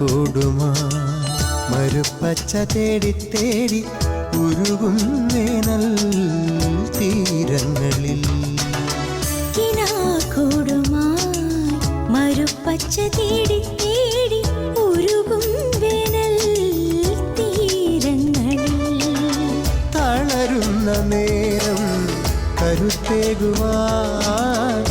കൂടുമാ. മരുപ്പച്ച തേടി തേടി ഉരുകും തീരങ്ങളിൽ. കൂടുമാ. മരുപ്പച്ച തേടി തേടി ഉരുകും തീരങ്ങളിൽ. തളരുന്ന നേരം കരുത്തേകുവാൻ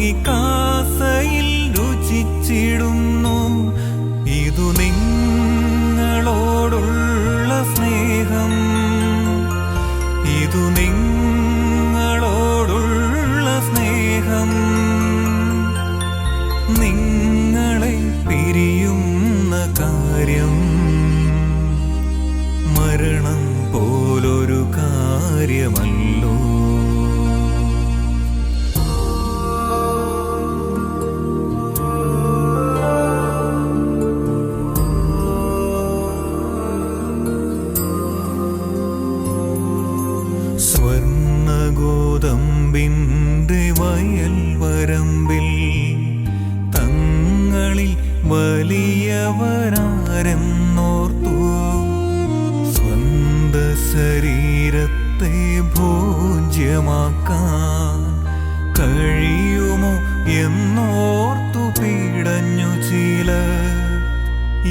ikaw. ശരീരത്തെ ഭോജ്യമാക്കാൻ കഴിയുമോ എന്നോർത്തു പീടഞ്ഞു ചില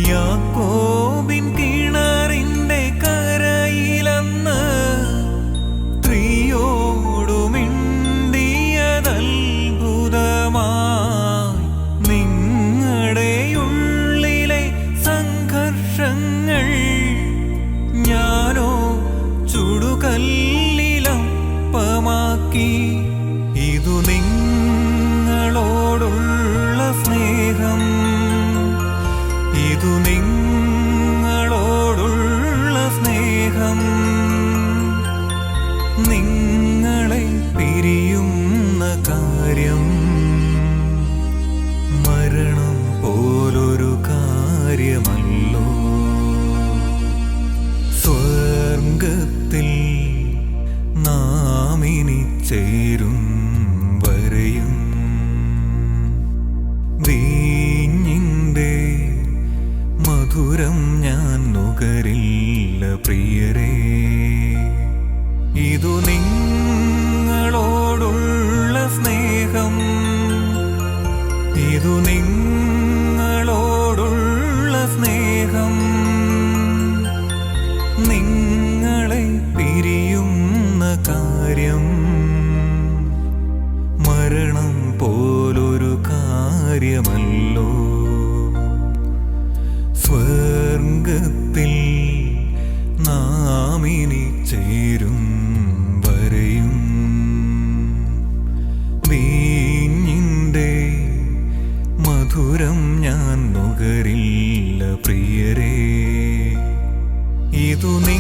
യാക്കോബിൻ കിണറിന്റെ കാര്യമല്ലോ സ്വർഗത്തിൽ നാം ഇനി ചേരും വരെയും വീഞ്ഞിന്റെ മധുരം ഞാൻ നുകരില്ല പ്രിയരേ. ഞാൻ നുകരില്ല പ്രിയരേ. ഇതു നിങ്ങളോടുള്ള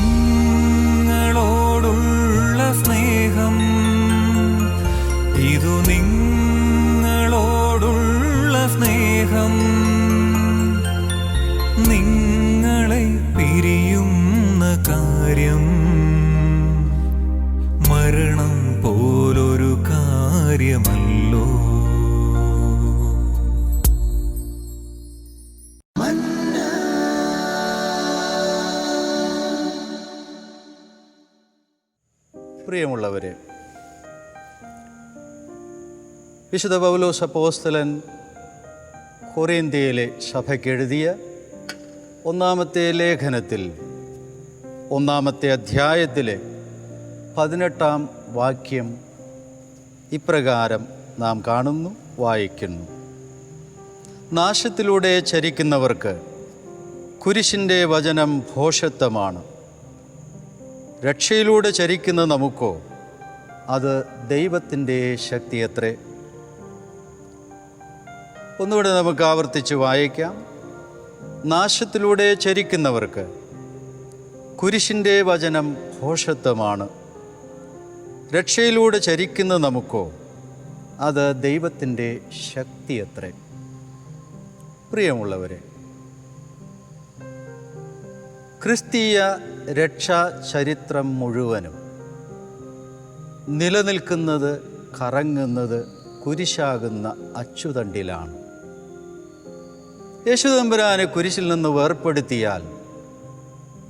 വിശുദ്ധ പൗലോസ് അപ്പോസ്തലൻ കൊറിയന്ത്യയിലെ സഭയ്ക്കെഴുതിയ ഒന്നാമത്തെ ലേഖനത്തിൽ ഒന്നാമത്തെ അധ്യായത്തിലെ പതിനെട്ടാം വാക്യം ഇപ്രകാരം നാം കാണുന്നു വായിക്കുന്നു. നാശത്തിലൂടെ ചരിക്കുന്നവർക്ക് കുരിശിന്റെ വചനം ഭോഷത്വമാണ്. രക്ഷയിലൂടെ ചരിക്കുന്ന നമുക്കോ അത് ദൈവത്തിന്റെ ശക്തിയത്രേ. ഒന്നുകൂടെ നമുക്ക് ആവർത്തിച്ച് വായിക്കാം. നാശത്തിലൂടെ ചരിക്കുന്നവർക്ക് കുരിശിന്റെ വചനം ഘോഷത്വമാണ്. രക്ഷയിലൂടെ ചരിക്കുന്ന നമുക്കോ അത് ദൈവത്തിന്റെ ശക്തിയത്രേ. പ്രിയമുള്ളവരെ ക്രിസ്തീയ രക്ഷാ ചരിത്രം മുഴുവനും നിലനിൽക്കുന്നത് കറങ്ങുന്നത് കുരിശാകുന്ന അച്ചുതണ്ടിലാണ്. യേശുദമ്പുരാനെ കുരിശിൽ നിന്ന് വേർപ്പെടുത്തിയാൽ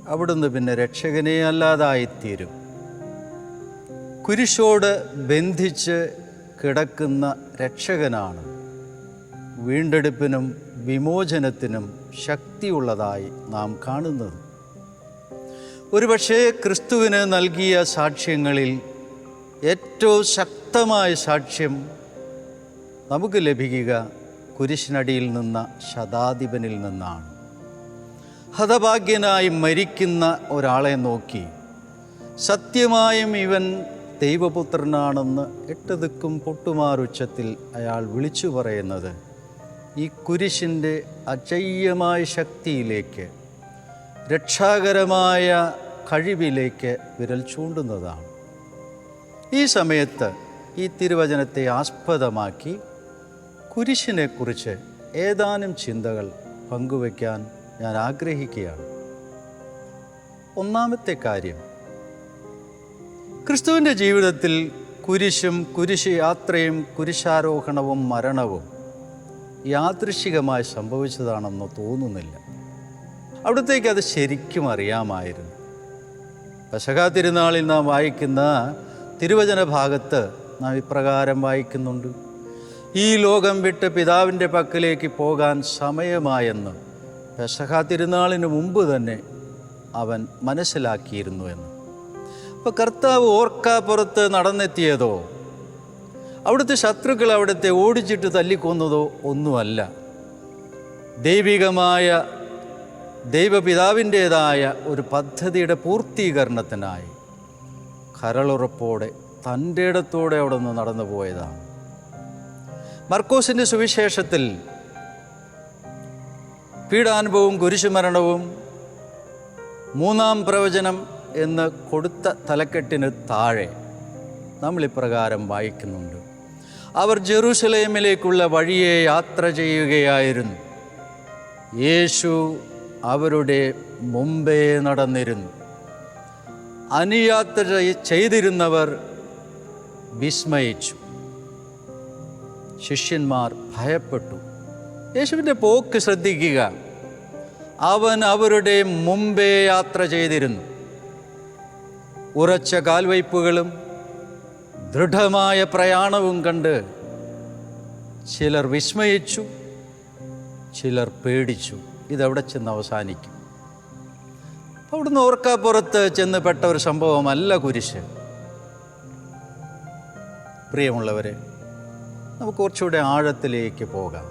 അവിടുന്ന് പിന്നെ രക്ഷകനെ അല്ലാതായിത്തീരും. കുരിശോട് ബന്ധിച്ച് കിടക്കുന്ന രക്ഷകനാണ്. വീണ്ടെടുപ്പിനും വിമോചനത്തിനും ശക്തിയുള്ളതായി നാം കാണുന്നത്. ഒരുപക്ഷേ ക്രിസ്തുവിന് നൽകിയ സാക്ഷ്യങ്ങളിൽ ഏറ്റവും ശക്തമായ സാക്ഷ്യം നമുക്ക് ലഭിക്കുക കുരിശിനടിയിൽ നിന്ന ശതാധിപനിൽ നിന്നാണ്. ഹതഭാഗ്യനായി മരിക്കുന്ന ഒരാളെ നോക്കി സത്യമായും ഇവൻ ദൈവപുത്രനാണെന്ന് എട്ട് ദിക്കും പൊട്ടുമാറുച്ചത്തിൽ അയാൾ വിളിച്ചു പറയുന്നത് ഈ കുരിശിന്റെ അജയ്യമായ ശക്തിയിലേക്ക് രക്ഷാകരമായ കഴിവിലേക്ക് വിരൽ ചൂണ്ടുന്നതാണ്. ഈ സമയത്ത് ഈ തിരുവചനത്തെ ആസ്പദമാക്കി കുരിശിനെക്കുറിച്ച് ഏതാനും ചിന്തകൾ പങ്കുവയ്ക്കാൻ ഞാൻ ആഗ്രഹിക്കുകയാണ്. ഒന്നാമത്തെ കാര്യം ക്രിസ്തുവിന്റെ ജീവിതത്തിൽ കുരിശും കുരിശ് യാത്രയും കുരിശാരോഹണവും മരണവും യാദൃശികമായി സംഭവിച്ചതാണെന്ന് തോന്നുന്നില്ല. അവിടത്തേക്ക് അത് ശരിക്കും അറിയാമായിരുന്നു. പശകാ തിരുനാളിൽ നാം വായിക്കുന്ന തിരുവചന ഭാഗത്ത് നാം ഇപ്രകാരം വായിക്കുന്നുണ്ട്. ഈ ലോകം വിട്ട് പിതാവിന്റെ പക്കലേക്ക് പോകാൻ സമയമായെന്ന് പെസഹ തിരുനാളിന് മുമ്പ് തന്നെ അവൻ മനസ്സിലാക്കിയിരുന്നു എന്ന്. അപ്പോൾ കർത്താവ് ഓർക്കാപ്പുറത്ത് നടന്നെത്തിയതോ? അവിടുത്തെ ശത്രുക്കൾ അവിടുത്തെ ഓടിച്ചിട്ട് തല്ലിക്കൊന്നതോ ഒന്നുമല്ല. ദൈവികമായ ദൈവപിതാവിന്റേതായ ഒരു പദ്ധതിയുടെ പൂർത്തീകരണത്തിനായി കരളുറപ്പോടെ തന്റെ ഇടത്തോടെ അവിടെ നിന്ന് നടന്നു പോയതാണ് മർക്കോസിന്റെ സുവിശേഷത്തിൽ പീഡാനുഭവവും കുരിശുമരണവും മൂന്നാം പ്രവചനം എന്ന് കൊടുത്ത തലക്കെട്ടിന് താഴെ നമ്മൾ ഇപ്രകാരം വായിക്കുന്നുണ്ട്. അവർ ജെറൂസലേമിലേക്കുള്ള വഴിയെ യാത്ര ചെയ്യുകയായിരുന്നു. യേശു അവരുടെ മുമ്പേ നടന്നിരുന്നു. അനുയാത്ര ചെയ്തിരുന്നവർ വിസ്മയിച്ചു. ശിഷ്യന്മാർ ഭയപ്പെട്ടു. യേശുവിന്റെ പോക്ക് ശ്രദ്ധിക്കുക. അവൻ അവരുടെ മുമ്പേ യാത്ര ചെയ്തിരുന്നു. ഉറച്ച കാൽവയ്പ്പുകളും ദൃഢമായ പ്രയാണവും കണ്ട് ചിലർ വിസ്മയിച്ചു ചിലർ പേടിച്ചു. ഇതവിടെ ചെന്ന് അവസാനിക്കും. അവിടുന്ന് ഓർക്കാപ്പുറത്ത് ചെന്ന് പെട്ട ഒരു സംഭവമല്ല കുരിശ്. പ്രിയമുള്ളവരെ നമുക്ക് കുറച്ചുകൂടെ ആഴത്തിലേക്ക് പോകാം.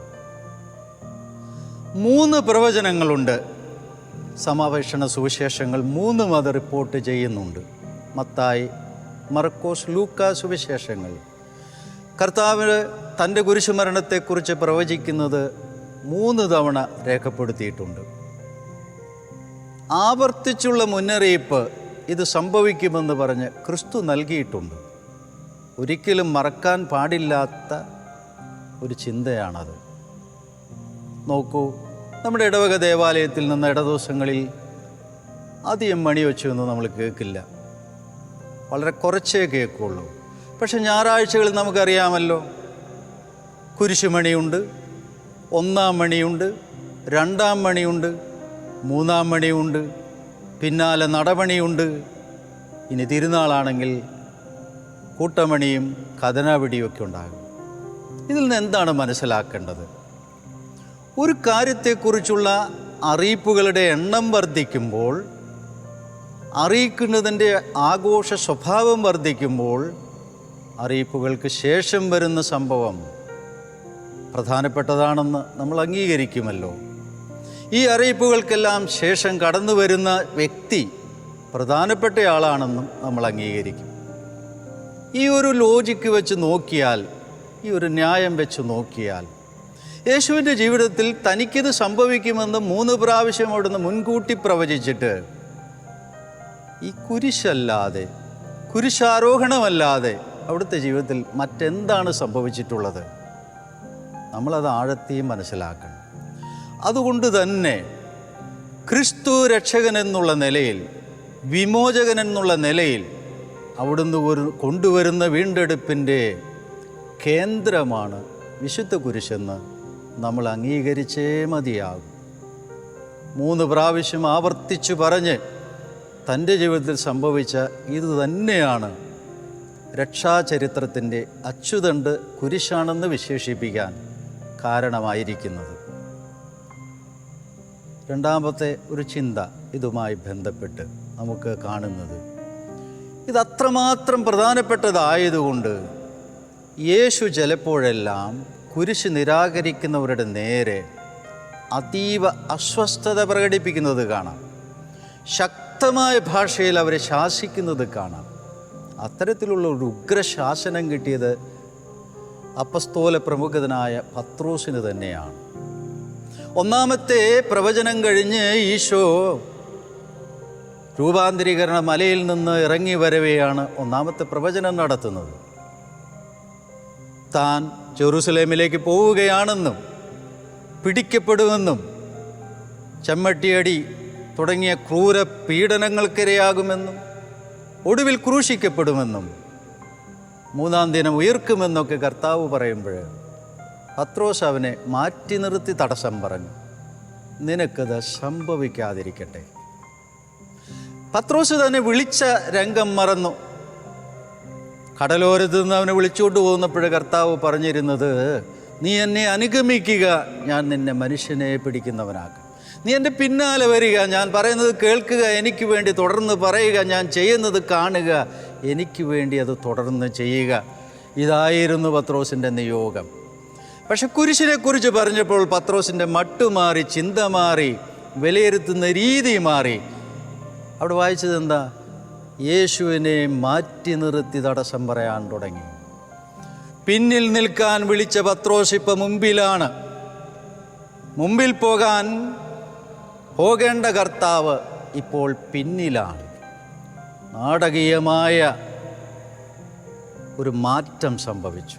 മൂന്ന് പ്രവചനങ്ങളുണ്ട്. സമാവേഷണ സുവിശേഷങ്ങൾ മൂന്നും അത് റിപ്പോർട്ട് ചെയ്യുന്നുണ്ട്. മത്തായി മർക്കോസ് ലൂക്ക സുവിശേഷങ്ങൾ. കർത്താവ് തന്റെ കുരിശുമരണത്തെക്കുറിച്ച് പ്രവചിക്കുന്നത് മൂന്ന് തവണ രേഖപ്പെടുത്തിയിട്ടുണ്ട്. ആവർത്തിച്ചുള്ള മുന്നറിയിപ്പ് ഇത് സംഭവിക്കുമെന്ന് പറഞ്ഞ് ക്രിസ്തു നൽകിയിട്ടുണ്ട്. ഒരിക്കലും മറക്കാൻ പാടില്ലാത്ത ഒരു ചിന്തയാണത്. നോക്കൂ നമ്മുടെ ഇടവക ദേവാലയത്തിൽ നിന്ന് ഇടദിവസങ്ങളിൽ അധികം മണി വെച്ചൊന്നും നമ്മൾ കേൾക്കില്ല. വളരെ കുറച്ചേ കേൾക്കുള്ളൂ. പക്ഷെ ഞായറാഴ്ചകളിൽ നമുക്കറിയാമല്ലോ കുരിശുമണിയുണ്ട് ഒന്നാം മണിയുണ്ട് രണ്ടാം മണിയുണ്ട് മൂന്നാം മണിയുണ്ട് പിന്നാലെ നടമണിയുണ്ട് ഇനി തിരുനാളാണെങ്കിൽ കൂട്ടമണിയും കഥനാപിടിയും ഒക്കെ ഉണ്ടാകും. ഇതിൽ നിന്ന് എന്താണ് മനസ്സിലാക്കേണ്ടത്? ഒരു കാര്യത്തെക്കുറിച്ചുള്ള അറിയിപ്പുകളുടെ എണ്ണം വർദ്ധിക്കുമ്പോൾ അറിയിക്കുന്നതിന്റെ ആഘോഷ സ്വഭാവം വർദ്ധിക്കുമ്പോൾ അറിയിപ്പുകൾക്ക് ശേഷം വരുന്ന സംഭവം പ്രധാനപ്പെട്ടതാണെന്ന് നമ്മൾ അംഗീകരിക്കുമല്ലോ. ഈ അറിയിപ്പുകൾക്കെല്ലാം ശേഷം കടന്നു വരുന്ന വ്യക്തി പ്രധാനപ്പെട്ടയാളാണെന്നും നമ്മൾ അംഗീകരിക്കും. ഈ ഒരു ലോജിക്ക് വെച്ച് നോക്കിയാൽ ഈ ഒരു ന്യായം വെച്ച് നോക്കിയാൽ യേശുവിന്റെ ജീവിതത്തിൽ തനിക്കിത് സംഭവിക്കുമെന്ന് മൂന്ന് പ്രാവശ്യം അവിടുന്ന് മുൻകൂട്ടി പ്രവചിച്ചിട്ട് ഈ കുരിശല്ലാതെ കുരിശാരോഹണമല്ലാതെ അവിടുത്തെ ജീവിതത്തിൽ മറ്റെന്താണ് സംഭവിച്ചിട്ടുള്ളത്? നമ്മളത് ആഴത്തെയും മനസ്സിലാക്കണം. അതുകൊണ്ട് തന്നെ ക്രിസ്തു രക്ഷകൻ എന്നുള്ള നിലയിൽ വിമോചകൻ എന്നുള്ള നിലയിൽ അവിടുന്ന് ഒരു കൊണ്ടുവരുന്ന വീണ്ടെടുപ്പിന്റെ കേന്ദ്രമാണ്. വിശുദ്ധ കുരിശെന്ന് നമ്മൾ അംഗീകരിച്ചേ മതിയാകും. മൂന്ന് പ്രാവശ്യം ആവർത്തിച്ചു പറഞ്ഞ് തന്റെ ജീവിതത്തിൽ സംഭവിച്ച ഇത് തന്നെയാണ് രക്ഷാചരിത്രത്തിന്റെ അച്ചുതണ്ട് കുരിശാണെന്ന് വിശേഷിപ്പിക്കാൻ കാരണമായിരിക്കുന്നത്. രണ്ടാമത്തെ ഒരു ചിന്ത ഇതുമായി ബന്ധപ്പെട്ട് നമുക്ക് കാണുന്നത്. ഇത് അത്രമാത്രം പ്രധാനപ്പെട്ടതായതുകൊണ്ട് യേശു ചിലപ്പോഴെല്ലാം കുരിശ് നിരാകരിക്കുന്നവരുടെ നേരെ അതീവ അസ്വസ്ഥത പ്രകടിപ്പിക്കുന്നത് കാണാം. ശക്തമായ ഭാഷയിൽ അവരെ ശാസിക്കുന്നത് കാണാം. അത്തരത്തിലുള്ള ഒരു ഉഗ്രശാസനം കിട്ടിയത് അപ്പസ്തോല പ്രമുഖനായ പത്രോസിന് തന്നെയാണ്. ഒന്നാമത്തെ പ്രവചനം കഴിഞ്ഞ് ഈശോ രൂപാന്തരീകരണ മലയിൽ നിന്ന് ഇറങ്ങി വരവെയാണ് ഒന്നാമത്തെ പ്രവചനം നടത്തുന്നത്. താൻ ജെറൂസലേമിലേക്ക് പോവുകയാണെന്നും പിടിക്കപ്പെടുമെന്നും ചെമ്മട്ടിയടി തുടങ്ങിയ ക്രൂര പീഡനങ്ങൾക്കിരയാകുമെന്നും ഒടുവിൽ ക്രൂശിക്കപ്പെടുമെന്നും മൂന്നാം ദിനം ഉയർക്കുമെന്നൊക്കെ കർത്താവ് പറയുമ്പോൾ പത്രോസ് അവനെ മാറ്റി നിർത്തി തടസ്സം പറഞ്ഞു നിനക്കത് സംഭവിക്കാതിരിക്കട്ടെ. പത്രോസ് തന്നെ വിളിച്ച രംഗം മറന്നു. കടലോരത്ത് നിന്ന് അവനെ വിളിച്ചുകൊണ്ട് പോകുന്നപ്പോഴേ കർത്താവ് പറഞ്ഞിരുന്നത് നീ എന്നെ അനുഗമിക്കുക ഞാൻ നിന്നെ മനുഷ്യനെ പിടിക്കുന്നവനാക്കും. നീ എന്റെ പിന്നാലെ വരിക ഞാൻ പറയുന്നത് കേൾക്കുക എനിക്ക് വേണ്ടി തുടർന്ന് പറയുക ഞാൻ ചെയ്യുന്നത് കാണുക എനിക്ക് വേണ്ടി അത് തുടർന്ന് ചെയ്യുക. ഇതായിരുന്നു പത്രോസിന്റെ നിയോഗം. പക്ഷെ കുരിശിനെക്കുറിച്ച് പറഞ്ഞപ്പോൾ പത്രോസിന്റെ മട്ടുമാറി ചിന്ത മാറി വിലയിരുത്തുന്ന രീതി മാറി. അവിടെ വായിച്ചത് എന്താ? യേശുവിനെ മാറ്റി നിർത്തി തടസ്സം പറയാൻ തുടങ്ങി. പിന്നിൽ നിൽക്കാൻ വിളിച്ച പത്രോഷിപ്പ് മുമ്പിലാണ്. മുമ്പിൽ പോകാൻ പോകേണ്ട കർത്താവ് ഇപ്പോൾ പിന്നിലാണ്. നാടകീയമായ ഒരു മാറ്റം സംഭവിച്ചു.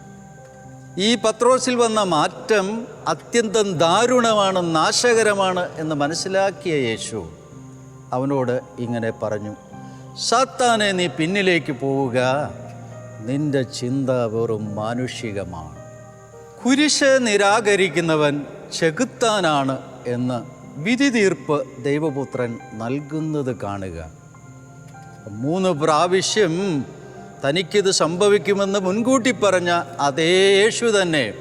ഈ പത്രോസിൽ വന്ന മാറ്റം അത്യന്തം ദാരുണമാണ് നാശകരമാണ് എന്ന് മനസ്സിലാക്കിയ യേശു അവനോട് ഇങ്ങനെ പറഞ്ഞു സാത്താനെ നീ പിന്നിലേക്ക് പോവുക. നിന്റെ ചിന്ത വെറും മാനുഷികമാണ്. കുരിശ് നിരാകരിക്കുന്നവൻ ചെകുത്താനാണ് എന്ന് വിധി തീർപ്പ് ദൈവപുത്രൻ നൽകുന്നത് കാണുക. മൂന്ന് പ്രാവശ്യം തനിക്കിത് സംഭവിക്കുമെന്ന് മുൻകൂട്ടി പറഞ്ഞ അതേ യേശു തന്നെ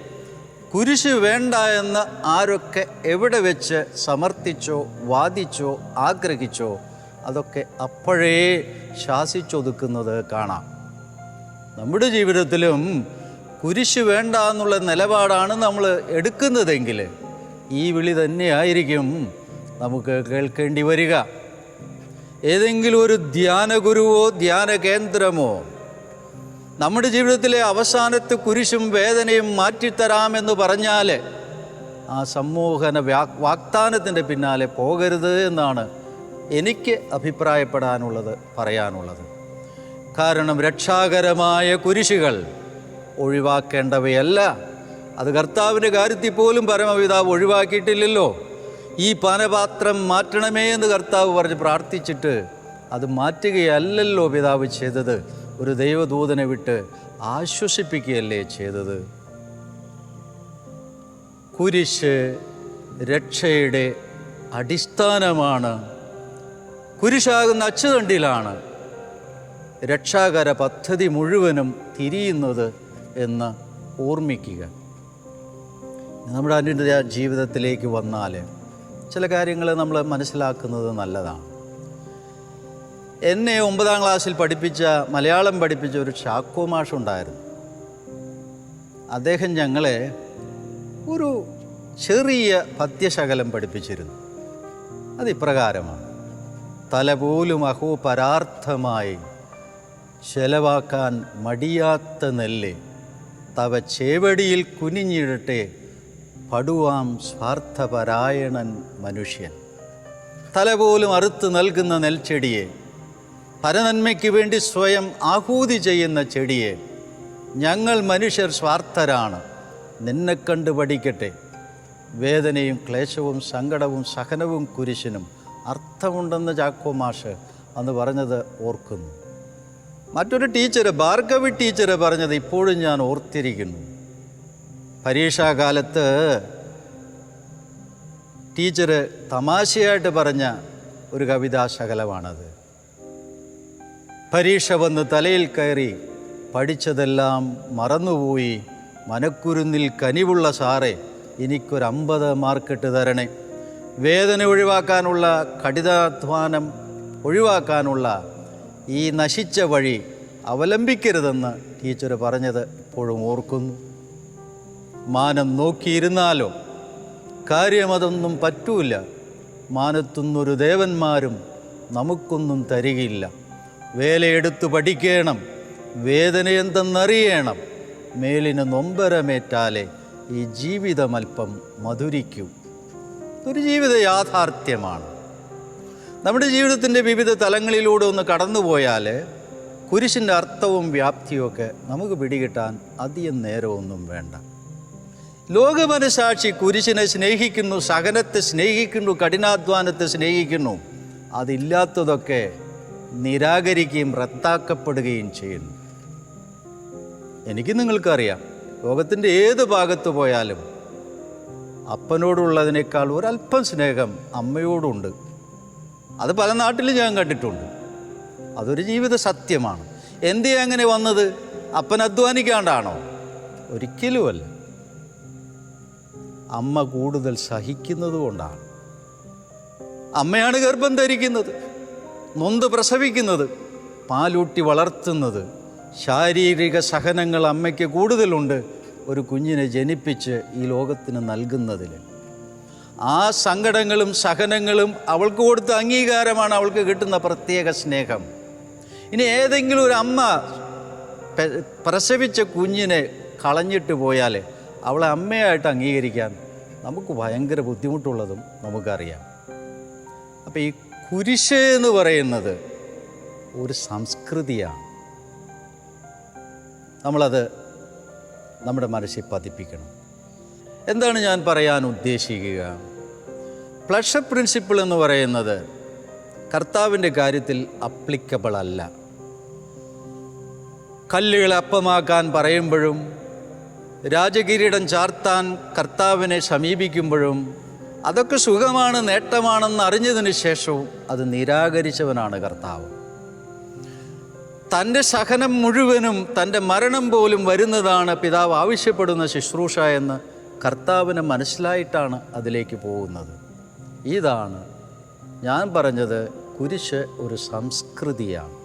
കുരിശ് വേണ്ട എന്ന് ആരൊക്കെ എവിടെ വെച്ച് സമർത്ഥിച്ചോ വാദിച്ചോ ആഗ്രഹിച്ചോ അതൊക്കെ അപ്പോഴേ ശാസിച്ചൊതുക്കുന്നത് കാണാം. നമ്മുടെ ജീവിതത്തിലും കുരിശ് വേണ്ട എന്നുള്ള നിലപാടാണ് നമ്മൾ എടുക്കുന്നതെങ്കിൽ ഈ വിളി തന്നെയായിരിക്കും നമുക്ക് കേൾക്കേണ്ടി വരിക. ഏതെങ്കിലും ഒരു ധ്യാന ഗുരുവോ ധ്യാന കേന്ദ്രമോ നമ്മുടെ ജീവിതത്തിലെ അവസാനത്തെ കുരിശും വേദനയും മാറ്റിത്തരാമെന്ന് പറഞ്ഞാൽ ആ സമ്മോഹന വാഗ്ദാനത്തിന്റെ പിന്നാലെ പോകരുത് എന്നാണ് എനിക്ക് അഭിപ്രായപ്പെടാനുള്ളത് പറയാനുള്ളത്. കാരണം രക്ഷാകരമായ കുരിശുകൾ ഒഴിവാക്കേണ്ടവയല്ല. അത് കർത്താവിന്റെ കാര്യത്തിൽ പോലും പരമപിതാവ് ഒഴിവാക്കിയിട്ടില്ലല്ലോ. ഈ പാനപാത്രം മാറ്റണമേ എന്ന് കർത്താവ് പറഞ്ഞ് പ്രാർത്ഥിച്ചിട്ട് അത് മാറ്റുകയല്ലല്ലോ പിതാവ് ചെയ്തത്. ഒരു ദൈവദൂതനെ വിട്ട് ആശ്വസിപ്പിക്കുകയല്ലേ ചെയ്തത്. കുരിശ് രക്ഷയുടെ അടിസ്ഥാനമാണ് കുരിശാകുന്ന അച്ചുതണ്ടിലാണ് രക്ഷാകര പദ്ധതി മുഴുവനും തിരിയുന്നത് എന്ന് ഓർമ്മിക്കുക. നമ്മുടെ അനുദിന ജീവിതത്തിലേക്ക് വന്നാൽ ചില കാര്യങ്ങൾ നമ്മൾ മനസ്സിലാക്കുന്നത് നല്ലതാണ്. എന്നെ ഒമ്പതാം ക്ലാസ്സിൽ പഠിപ്പിച്ച മലയാളം പഠിപ്പിച്ച ഒരു ചാക്കോ മാഷുണ്ടായിരുന്നു അദ്ദേഹം ഞങ്ങളെ ഒരു ചെറിയ പദ്യശകലം പഠിപ്പിച്ചിരുന്നു. അത് ഇപ്രകാരമാണ് തല അഹോപരാർത്ഥമായി അഹോ പരാർത്ഥമായി ചെലവാക്കാൻ മടിയാത്ത നെല്ല് തവ ചേവടിയിൽ കുനിഞ്ഞിടട്ടെ പടുവാം സ്വാർത്ഥപരായണൻ മനുഷ്യൻ. തലപോലും അറുത്ത് നൽകുന്ന നെൽച്ചെടിയെ പരനന്മയ്ക്ക് വേണ്ടി സ്വയം ആഹൂതി ചെയ്യുന്ന ചെടിയെ ഞങ്ങൾ മനുഷ്യർ സ്വാർത്ഥരാണ് നിന്നെ കണ്ട് പഠിക്കട്ടെ. വേദനയും ക്ലേശവും സങ്കടവും സഹനവും കുരിശിനും അർത്ഥമുണ്ടെന്ന് ചാക്കോ മാഷ് അന്ന് പറഞ്ഞത് ഓർക്കുന്നു. മറ്റൊരു ടീച്ചർ ഭാർഗവി ടീച്ചർ പറഞ്ഞത് ഇപ്പോഴും ഞാൻ ഓർത്തിരിക്കുന്നു. പരീക്ഷാകാലത്ത് ടീച്ചർ തമാശയായിട്ട് പറഞ്ഞ ഒരു കവിതാശകലമാണത് പരീക്ഷ വന്ന് തലയിൽ കയറി പഠിച്ചതെല്ലാം മറന്നുപോയി. മനക്കുരുന്നിൽ കനിവുള്ള സാറേ എനിക്കൊരമ്പത് മാർക്കിട്ട് തരണേ. വേദന ഒഴിവാക്കാനുള്ള കഠിനാധ്വാനം ഒഴിവാക്കാനുള്ള ഈ നശിച്ച വഴി അവലംബിക്കരുതെന്ന് ടീച്ചർ പറഞ്ഞത് ഇപ്പോഴും ഓർക്കുന്നു. മാനം നോക്കിയിരുന്നാലോ? കാര്യമതൊന്നും പറ്റൂല. മാനത്തുന്നൊരു ദേവന്മാരും നമുക്കൊന്നും തരികയില്ല വേലയെടുത്ത് പഠിക്കണം. വേദന എന്തെന്നറിയണം മേലിന് നൊമ്പരമേറ്റാലേ ഈ ജീവിതമൽപ്പം മധുരിക്കൂ. ഒരു ജീവിത യാഥാർത്ഥ്യമാണ്. നമ്മുടെ ജീവിതത്തിന്റെ വിവിധ തലങ്ങളിലൂടെ ഒന്ന് കടന്നുപോയാൽ കുരിശിന്റെ അർത്ഥവും വ്യാപ്തിയും ഒക്കെ നമുക്ക് പിടികിട്ടാൻ അധികം നേരമൊന്നും വേണ്ട. ലോകമനസാക്ഷി കുരിശിനെ സ്നേഹിക്കുന്നു സഹനത്തെ സ്നേഹിക്കുന്നു കഠിനാധ്വാനത്തെ സ്നേഹിക്കുന്നു. അതില്ലാത്തതൊക്കെ നിരാകരിക്കുകയും റദ്ദാക്കപ്പെടുകയും ചെയ്യുന്നു. എനിക്ക് നിങ്ങൾക്കറിയാം ലോകത്തിന്റെ ഏത് ഭാഗത്ത് പോയാലും അപ്പനോടുള്ളതിനേക്കാൾ ഒരല്പം സ്നേഹം അമ്മയോടുണ്ട്. അത് പല നാട്ടിലും ഞാൻ കണ്ടിട്ടുണ്ട്. അതൊരു ജീവിത സത്യമാണ്. എന്തേ അങ്ങനെ വന്നത്? അപ്പൻ അധ്വാനിക്കാണ്ടാണോ? ഒരിക്കലുമല്ല. അമ്മ കൂടുതൽ സഹിക്കുന്നത് കൊണ്ടാണ്. അമ്മയാണ് ഗർഭം ധരിക്കുന്നത് നൊന്ത് പ്രസവിക്കുന്നത് പാലൂട്ടി വളർത്തുന്നത്. ശാരീരിക സഹനങ്ങൾ അമ്മയ്ക്ക് കൂടുതലുണ്ട്. ഒരു കുഞ്ഞിനെ ജനിപ്പിച്ച് ഈ ലോകത്തിന് നൽകുന്നതിൽ. ആ സങ്കടങ്ങളും സഹനങ്ങളും അവൾക്ക് കൊടുത്ത അംഗീകാരമാണ് അവൾക്ക് കിട്ടുന്ന പ്രത്യേക സ്നേഹം. ഇനി ഏതെങ്കിലും ഒരു അമ്മ പ്രസവിച്ച കുഞ്ഞിനെ കളഞ്ഞിട്ട് പോയാൽ അവളെ അമ്മയായിട്ട് അംഗീകരിക്കാൻ നമുക്ക് ഭയങ്കര ബുദ്ധിമുട്ടുള്ളതും നമുക്കറിയാം. അപ്പോൾ ഈ കുരിശ് എന്ന് പറയുന്നത് ഒരു സംസ്കൃതിയാണ്. നമ്മളത് നമ്മുടെ മനസ്സിൽ പതിപ്പിക്കണം. എന്താണ് ഞാൻ പറയാൻ ഉദ്ദേശിക്കുക? പ്ലഷർ പ്രിൻസിപ്പിൾ എന്ന് പറയുന്നത് കർത്താവിന്റെ കാര്യത്തിൽ അപ്ലിക്കബിൾ അല്ല. കല്ലുകളെ അപ്പമാക്കാൻ പറയുമ്പോഴും രാജകിരീടം ചാർത്താൻ കർത്താവിനെ സമീപിക്കുമ്പോഴും അതൊക്കെ സുഖമാണ് നേട്ടമാണെന്ന് അറിഞ്ഞതിന് ശേഷവും അത് നിരാകരിച്ചവനാണ് കർത്താവ്. തന്റെ സഹനം മുഴുവനും തന്റെ മരണം പോലും വരുന്നതാണ് പിതാവ് ആവശ്യപ്പെടുന്ന ശുശ്രൂഷ എന്ന് കർത്താവിന് മനസ്സിലായിട്ടാണ് അതിലേക്ക് പോകുന്നത്. ഇതാണ് ഞാൻ പറഞ്ഞത് കുരിശ് ഒരു സംസ്കൃതിയാണ്.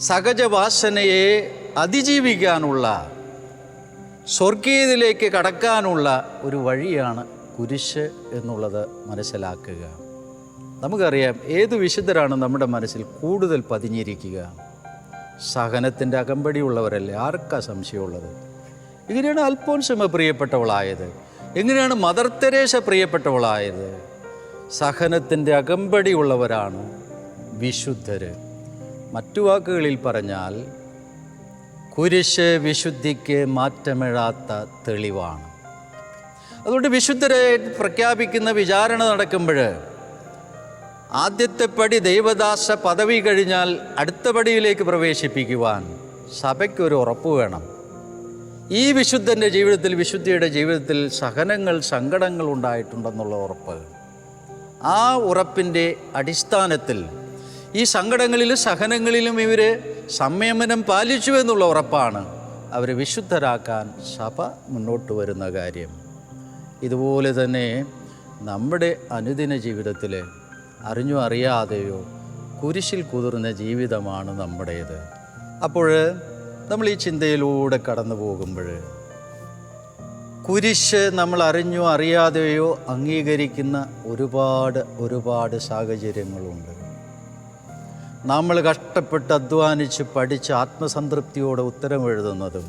സഹജവാസനയെ അതിജീവിക്കാനുള്ള സ്വർഗീയതിലേക്ക് കടക്കാനുള്ള ഒരു വഴിയാണ് കുരിശ് എന്നുള്ളത് മനസ്സിലാക്കുക. നമുക്കറിയാം ഏത് വിശുദ്ധരാണ് നമ്മുടെ മനസ്സിൽ കൂടുതൽ പതിഞ്ഞിരിക്കുക. സഹനത്തിന്റെ അകമ്പടിയുള്ളവരല്ലേ ആർക്കാ സംശയമുള്ളത്? എങ്ങനെയാണ് അൽഫോൻസമ്മ പ്രിയപ്പെട്ടവളായത്. എങ്ങനെയാണ് മദർ തെരേസ പ്രിയപ്പെട്ടവളായത്. സഹനത്തിന്റെ അകമ്പടിയുള്ളവരാണ് വിശുദ്ധര്. മറ്റു വാക്കുകളിൽ പറഞ്ഞാൽ കുരിശ് വിശുദ്ധിക്ക് മാറ്റമിഴാത്ത തെളിവാണ്. അതുകൊണ്ട് വിശുദ്ധരെ പ്രഖ്യാപിക്കുന്ന വിചാരണ നടക്കുമ്പോൾ ആദ്യത്തെ പടി ദൈവദാസ പദവി കഴിഞ്ഞാൽ അടുത്ത പടിയിലേക്ക് പ്രവേശിപ്പിക്കുവാൻ സഭയ്ക്കൊരു ഉറപ്പ് വേണം. ഈ വിശുദ്ധന്റെ ജീവിതത്തിൽ വിശുദ്ധിയുടെ ജീവിതത്തിൽ സഹനങ്ങൾ സങ്കടങ്ങൾ ഉണ്ടായിട്ടുണ്ടെന്നുള്ള ഉറപ്പ്. ആ ഉറപ്പിന്റെ അടിസ്ഥാനത്തിൽ ഈ സങ്കടങ്ങളിലും സഹനങ്ങളിലും ഇവർ സംയമനം പാലിച്ചു എന്നുള്ള ഉറപ്പാണ് അവരെ വിശുദ്ധരാക്കാൻ സഭ മുന്നോട്ട് വരുന്ന കാര്യം. ഇതുപോലെ തന്നെ നമ്മുടെ അനുദിന ജീവിതത്തിൽ അറിഞ്ഞോ അറിയാതെയോ കുരിശിൽ കുതിർന്ന ജീവിതമാണ് നമ്മുടേത്. അപ്പോൾ നമ്മൾ ഈ ചിന്തയിലൂടെ കടന്നു പോകുമ്പോൾ കുരിശ് നമ്മൾ അറിഞ്ഞോ അറിയാതെയോ അംഗീകരിക്കുന്ന ഒരുപാട് ഒരുപാട് സാഹചര്യങ്ങളുണ്ട്. നമ്മൾ കഷ്ടപ്പെട്ട് അധ്വാനിച്ച് പഠിച്ച് ആത്മസംതൃപ്തിയോടെ ഉത്തരം എഴുതുന്നതും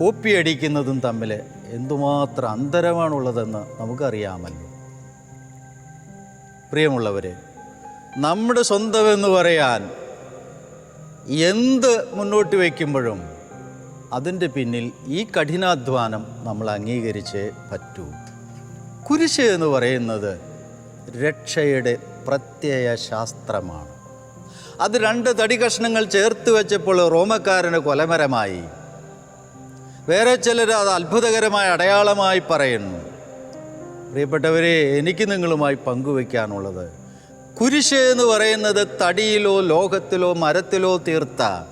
കോപ്പി അടിക്കുന്നതും തമ്മിൽ എന്തുമാത്രം അന്തരമാണുള്ളതെന്ന് നമുക്കറിയാമല്ലോ. പ്രിയമുള്ളവരെ നമ്മുടെ സ്വന്തമെന്ന് പറയാൻ എന്ത് മുന്നോട്ട് വയ്ക്കുമ്പോഴും അതിന്റെ പിന്നിൽ ഈ കഠിനാധ്വാനം നമ്മൾ അംഗീകരിച്ചേ പറ്റൂ. കുരിശ് എന്ന് പറയുന്നത് രക്ഷയുടെ പ്രത്യയ ശാസ്ത്രമാണ്. അത് രണ്ട് തടി കഷ്ണങ്ങൾ ചേർത്ത് വെച്ചപ്പോൾ റോമക്കാരന് കൊലമരമായി. വേറെ ചിലർ അത് അത്ഭുതകരമായ അടയാളമായി പറയുന്നു. പ്രിയപ്പെട്ടവരെ എനിക്ക് നിങ്ങളുമായി പങ്കുവയ്ക്കാനുള്ളത്. കുരിശ് എന്ന് പറയുന്നത് തടിയിലോ ലോഹത്തിലോ മരത്തിലോ തീർത്ത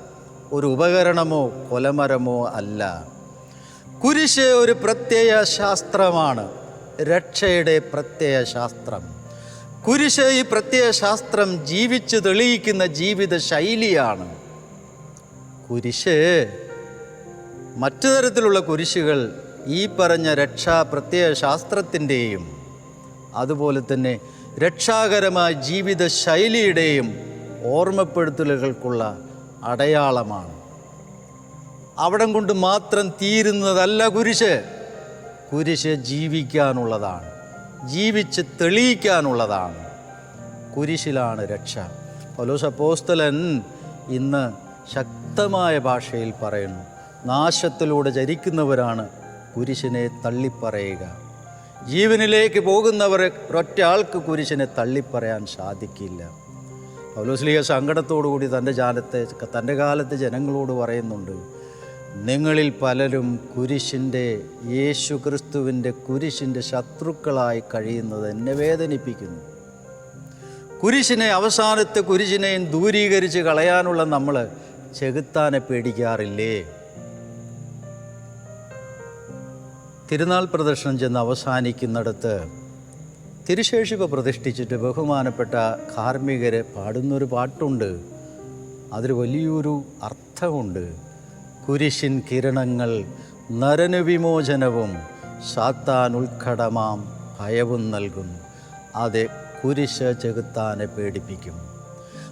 ഒരു ഉപകരണമോ കൊലമരമോ അല്ല. കുരിശ് ഒരു പ്രത്യയ ശാസ്ത്രമാണ്. രക്ഷയുടെ പ്രത്യയ ശാസ്ത്രം. കുരിശ് ഈ പ്രത്യയ ശാസ്ത്രം ജീവിച്ച് തെളിയിക്കുന്ന ജീവിത ശൈലിയാണ്. കുരിശ് മറ്റു തരത്തിലുള്ള കുരിശുകൾ ഈ പറഞ്ഞ രക്ഷാ പ്രത്യയ ശാസ്ത്രത്തിന്റെയും അതുപോലെ തന്നെ രക്ഷാകരമായ ജീവിത ശൈലിയുടെയും ഓർമ്മപ്പെടുത്തലുകൾക്കുള്ള അടയാളമാണ്. അവിടം കൊണ്ട് മാത്രം തീരുന്നതല്ല കുരിശ്. കുരിശ് ജീവിക്കാനുള്ളതാണ്. ജീവിച്ച് തെളിയിക്കാനുള്ളതാണ്. കുരിശിലാണ് രക്ഷ. പൗലോസ് അപ്പോസ്തലൻ ഇന്ന് ശക്തമായ ഭാഷയിൽ പറയുന്നു. നാശത്തിലൂടെ ചരിക്കുന്നവരാണ് കുരിശിനെ തള്ളിപ്പറയുക. ജീവനിലേക്ക് പോകുന്നവർ ഒറ്റയാൾക്ക് കുരിശിനെ തള്ളിപ്പറയാൻ സാധിക്കില്ല. പൗലോസ്ലിയ സങ്കടത്തോടുകൂടി തന്റെ ജാലത്തെ തന്റെ കാലത്തെ ജനങ്ങളോട് പറയുന്നുണ്ട് നിങ്ങളിൽ പലരും കുരിശിന്റെ യേശു ക്രിസ്തുവിന്റെ കുരിശിന്റെ ശത്രുക്കളായി കഴിയുന്നത് എന്നെ വേദനിപ്പിക്കുന്നു. കുരിശിനെ അവസാനത്തെ കുരിശിനെയും ദൂരീകരിച്ച് കളയാനുള്ള നമ്മൾ ചെകുത്താനെ പേടിക്കാറില്ലേ? തിരുനാൾ പ്രദർശനം ചെന്ന് അവസാനിക്കുന്നിടത്ത് തിരുശേഷിപ്പ് പ്രതിഷ്ഠിച്ചിട്ട് ബഹുമാനപ്പെട്ട കാർമ്മികർ പാടുന്നൊരു പാട്ടുണ്ട്. അതിൽ വലിയൊരു അർത്ഥമുണ്ട്. കുരിശിൻ കിരണങ്ങൾ നരനു വിമോചനവും സാത്താൻ ഉൾക്കടമാം ഭയവും നൽകുന്നു. അതെ കുരിശ് ചെകുത്താനെ പേടിപ്പിക്കും.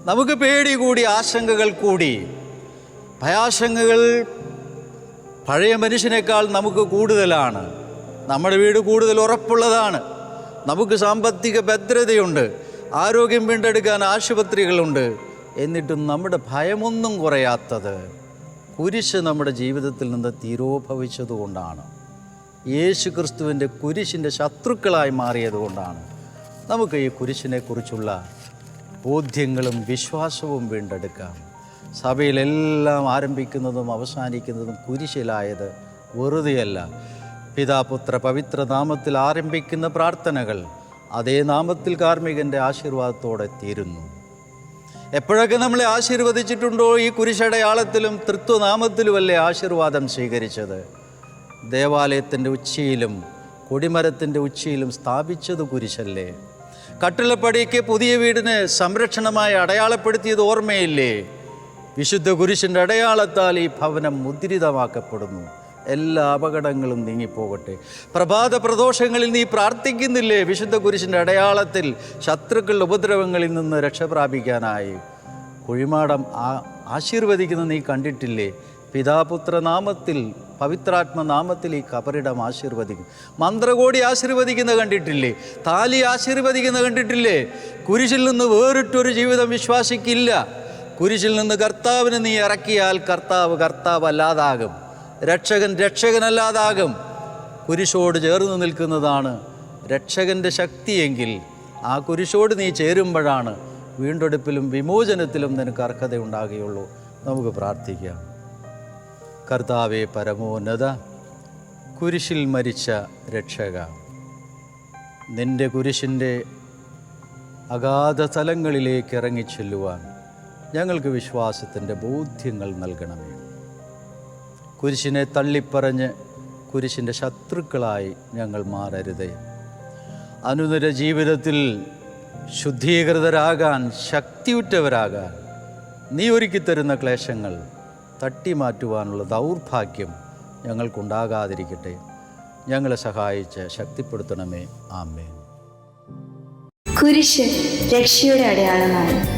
നമുക്ക് പേടി കൂടി ആശങ്കകൾ കൂടി. ഭയാശങ്കകൾ പഴയ മനുഷ്യനേക്കാൾ നമുക്ക് കൂടുതലാണ്. നമ്മുടെ വീട് കൂടുതൽ ഉറപ്പുള്ളതാണ്. നമുക്ക് സാമ്പത്തിക ഭദ്രതയുണ്ട്. ആരോഗ്യം വീണ്ടെടുക്കാൻ ആശുപത്രികളുണ്ട്. എന്നിട്ടും നമ്മുടെ ഭയമൊന്നും കുറയാത്തത് കുരിശ് നമ്മുടെ ജീവിതത്തിൽ നിന്ന് തീരോഭവിച്ചതുകൊണ്ടാണ് യേശു ക്രിസ്തുവിന്റെ കുരിശിന്റെ ശത്രുക്കളായി മാറിയതുകൊണ്ടാണ് നമുക്ക് ഈ കുരിശിനെക്കുറിച്ചുള്ള ബോധ്യങ്ങളും വിശ്വാസവും വീണ്ടെടുക്കാം. സഭയിലെല്ലാം ആരംഭിക്കുന്നതും അവസാനിക്കുന്നതും കുരിശിലായത് വെറുതെയല്ല. പിതാപുത്ര പവിത്ര നാമത്തിൽ ആരംഭിക്കുന്ന പ്രാർത്ഥനകൾ അതേ നാമത്തിൽ കാർമ്മികന്റെ ആശീർവാദത്തോടെ തീരുന്നു. എപ്പോഴൊക്കെ നമ്മളെ ആശീർവദിച്ചിട്ടുണ്ടോ ഈ കുരിശടയാളത്തിലും തൃത്വനാമത്തിലുമല്ലേ ആശീർവാദം സ്വീകരിച്ചത്? ദേവാലയത്തിന്റെ ഉച്ചിയിലും കൊടിമരത്തിന്റെ ഉച്ചിയിലും സ്ഥാപിച്ചത് കുരിശല്ലേ? കട്ടിലപ്പടിക്ക് പുതിയ വീടിന് സംരക്ഷണമായി അടയാളപ്പെടുത്തിയത് ഓർമ്മയില്ലേ? വിശുദ്ധ കുരിശിന്റെ അടയാളത്താൽ ഈ ഭവനം മുദ്രിതമാക്കപ്പെടുന്നു. എല്ലാ അപകടങ്ങളും നീങ്ങിപ്പോകട്ടെ. പ്രഭാത പ്രദോഷങ്ങളിൽ നീ പ്രാർത്ഥിക്കുന്നില്ലേ? വിശുദ്ധ കുരിശിന്റെ അടയാളത്തിൽ ശത്രുക്കളുടെ ഉപദ്രവങ്ങളിൽ നിന്ന് രക്ഷ പ്രാപിക്കാനായി. കുഴിമാടം ആ ആശീർവദിക്കുന്ന നീ കണ്ടിട്ടില്ലേ? പിതാപുത്ര നാമത്തിൽ പവിത്രാത്മ നാമത്തിൽ ഈ കബറിടം ആശീർവദിക്കും. മന്ത്രകോടി ആശീർവദിക്കുന്ന കണ്ടിട്ടില്ലേ? താലി ആശീർവദിക്കുന്ന കണ്ടിട്ടില്ലേ? കുരിശിൽ നിന്ന് വേറിട്ടൊരു ജീവിതം വിശ്വാസിക്കില്ല. കുരിശിൽ നിന്ന് കർത്താവിനെ നീ ഇറക്കിയാൽ കർത്താവ് കർത്താവ് അല്ലാതാകും രക്ഷകൻ രക്ഷകനല്ലാതാകും. കുരിശോട് ചേർന്ന് നിൽക്കുന്നതാണ് രക്ഷകന്റെ ശക്തിയെങ്കിൽ ആ കുരിശോട് നീ ചേരുമ്പോഴാണ് വീണ്ടെടുപ്പിലും വിമോചനത്തിലും നിനക്ക് അർഹത അർഹതയുണ്ടാകുകയുള്ളൂ. നമുക്ക് പ്രാർത്ഥിക്കാം. കർത്താവെ പരമോന്നത കുരിശിൽ മരിച്ച രക്ഷക നിന്റെ കുരിശിന്റെ അഗാധ തലങ്ങളിലേക്ക് ഇറങ്ങിച്ചെല്ലുവാൻ ഞങ്ങൾക്ക് വിശ്വാസത്തിന്റെ ബോധ്യങ്ങൾ നൽകണമേ. കുരിശിനെ തള്ളിപ്പറഞ്ഞ് കുരിശിന്റെ ശത്രുക്കളായി ഞങ്ങൾ മാറരുതേ. അനുദിന ജീവിതത്തിൽ ശുദ്ധീകൃതരാകാൻ ശക്തിയുറ്റവരാകാൻ നീ ഒരുക്കി തരുന്ന ക്ലേശങ്ങൾ തട്ടി മാറ്റുവാനുള്ള ദൗർഭാഗ്യം ഞങ്ങൾക്കുണ്ടാകാതിരിക്കട്ടെ. ഞങ്ങളെ സഹായിച്ച് ശക്തിപ്പെടുത്തണമേ. ആമേൻ. കുരിശ് രക്ഷയുടെ അടയാളമാണ്.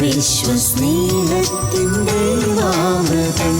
വിശ്വസ്നേഹത്തിന്റെ വാവതം